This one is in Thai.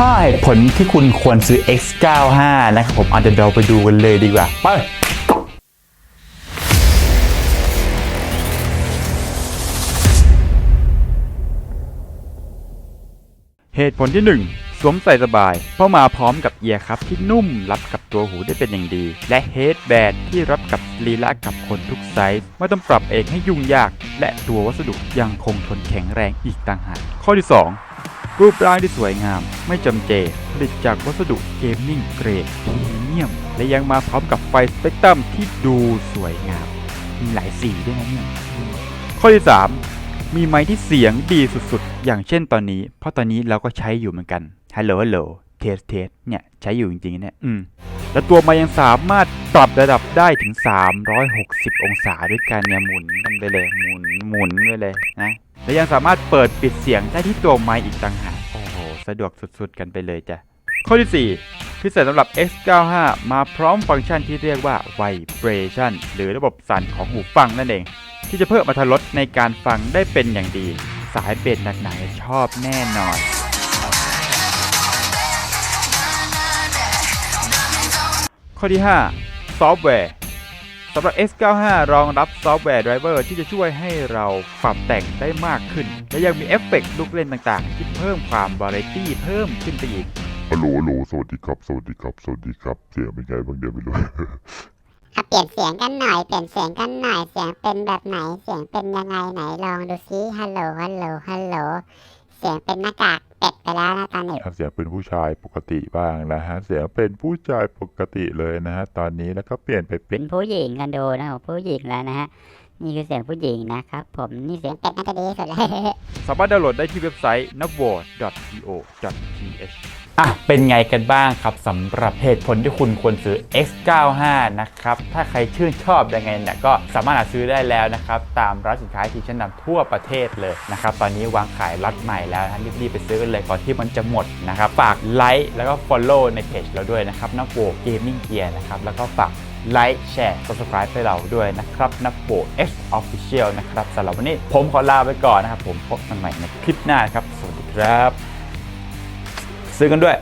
5 เหตุผลที่คุณควรซื้อ X95 นะครับผมเอาเดี๋ยวเราไปดูกันเลยดีกว่า ไปเหตุผลที่ 1 สวมใส่สบาย เพราะมาพร้อมกับเอียร์ครับที่นุ่มรับกับตัวหูได้เป็นอย่างดี และเฮดแบนที่รับกับสรีระกับคนทุกไซส์ไม่ต้องปรับเองให้ยุ่งยาก และตัววัสดุยังคงทนแข็งแรงอีกต่างหากข้อที่ 2 รูปร่างที่สวยงาม ไม่จำเจ ผลิตจากวัสดุเกมมิ่งเกรดพรีเมียม และยังมาพร้อมกับไฟสเปกตรัมที่ดูสวยงาม มีหลายสีด้วยนะเนี่ยข้อที่ 3 มีไมค์ที่เสียงดีสุดๆ อย่างเช่นตอนนี้ เพราะตอนนี้เราก็ใช้อยู่เหมือนกันฮัลโหลฮัลโหลเทสเทสเนี่ยใช้อยู่จริงๆเนี่ยอืมและตัวไมายังสามารถปรับระดับได้ถึง 360 องศาด้วยกันเนี่ยหมุนกันไปเลยหมุนหมุนไปเลยนะและยังสามารถเปิดปิดเสียงได้ที่ตัวไมค์อีกต่างหาก สะดวกสุดๆ กันไปเลยจ้ะ ข้อที่ 4 พิเศษสำหรับ X95 มาพร้อมฟังก์ชันที่เรียกว่า Vibration หรือระบบสั่นของหูฟังนั่นเอง ที่จะเพิ่มอรรถรสในการฟังได้เป็นอย่างดี สายเบสหนักๆชอบแน่นอนข้อที่ 5 ซอฟต์แวร์ สำหรับ S95 รองรับซอฟต์แวร์ไดรเวอร์ที่จะช่วยให้เราปรับแต่งได้มากขึ้น และยังมีเอฟเฟกต์ลูกเล่นต่างๆ ที่เพิ่มความวาไรตี้เพิ่มขึ้นไปอีกฮัลโหลฮัลโหลสวัสดีครับ สวัสดีครับ สวัสดีครับ เสียงเป็นไงบ้างเดี๋ยวไม่รู้ อะเปลี่ยนเสียงกันหน่อย เปลี่ยนเสียงกันหน่อย เสียงเป็นแบบไหน เสียงเป็นยังไงไหนลองดูซิฮัลโหล ฮัลโหล ฮัลโหล เสียงเป็นหน้ากากเป็ดไปแล้วนะตอนนี้เสียงเป็นผู้ชายปกติบ้างนะฮะ เสียงเป็นผู้ชายปกติเลยนะฮะตอนนี้แล้วก็เปลี่ยนไปเป็เป็นนผู้หญิงกันดูนะครับผู้หญิงแล้วนะฮะ นี่คือเสียงผู้หญิงนะครับ ผมนี่เสียงเป็ดน่าจะดีที่สุดเลยสามารถดาวน์โหลดได้ที่เว็บไซต์ n a v o co.th อะเป็นไงกันบ้างครับสำหรับเหตุผลที่คุณควรซื้อ X95 นะครับ ถ้าใครชื่นชอบยังไงเนี่ยก็สามารถหาซื้อได้แล้วนะครับ ตามร้านสินค้าที่ชั้นนำทั่วประเทศเลยนะครับ ตอนนี้วางขายล็อตใหม่แล้วนะรีบๆไปซื้อกันเลยก่อนที่มันจะหมดนะครับ ฝากไลค์แล้วก็ Follow ในเพจเราด้วยนะครับนักโวเกมมิ่งเกียร์นะครับแล้วก็ฝาก ไลค์แชร์ subscribe ให้เราด้วยนะครับนักโว X Official นะครับสำหรับวันนี้ผมขอลาไปก่อนนะครับ ผมพบกันใหม่ในคลิปหน้าครับ สวัสดีครับ ซื้อกันด้วย